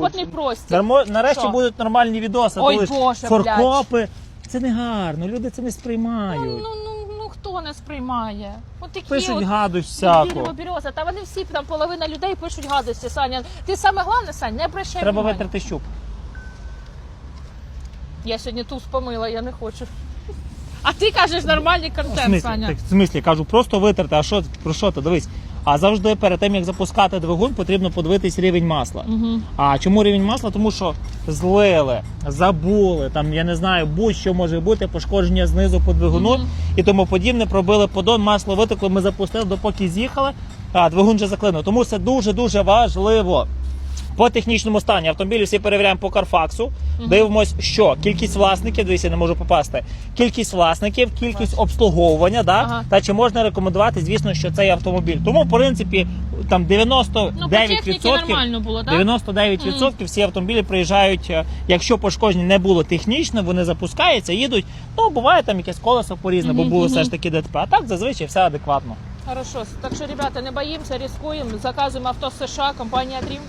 Потний простір. Нармо- Нарешті Що? будуть нормальні відоси, Ой, коли ж Боже, форкопи. Це не гарно, люди це не Ну, сприймають. ну, ну, ну хто не сприймає? От такі Пишуть от гадость Дерево всяку. береза, та вони всі там половина людей пишуть гадості, Саня. Ти саме головне, Сань, не обращай Треба внимання. витрати щуп. Я сьогодні туз помила, я не хочу. А ти кажеш нормальний В контент, смислі, Саня. так, в смислі, кажу, просто витерти, а що про що ти? Дивись. А завжди перед тим як запускати двигун, потрібно подивитись рівень масла. Угу. А чому рівень масла? Тому що злили, забули, там я не знаю, будь-що може бути, пошкодження знизу по двигуну Мгм. і тому подібне. Пробили подон, масло витекло, ми запустили, допоки з'їхали, а двигун вже заклинув. Тому це дуже дуже важливо. По технічному стані автомобілі всі перевіряємо по Карфаксу. Дивимось, що кількість власників, дивіться, я не можу попасти. Кількість власників, кількість обслуговування, да? Ага. та чи можна рекомендувати, звісно, що цей автомобіль. Тому, в принципі, там 99% Ну, по нормально було, так? 99% всі автомобілі приїжджають, е, якщо пошкодження не було технічне, вони запускаються, їдуть. Ну, буває там якесь колесо порізне, бо Мгм, було мгм. все ж таки ДТП. А так зазвичай все адекватно. Хорошо. Так що, ребята, не боїмося, ризикуємо, заказуємо авто з США, компанія Dream.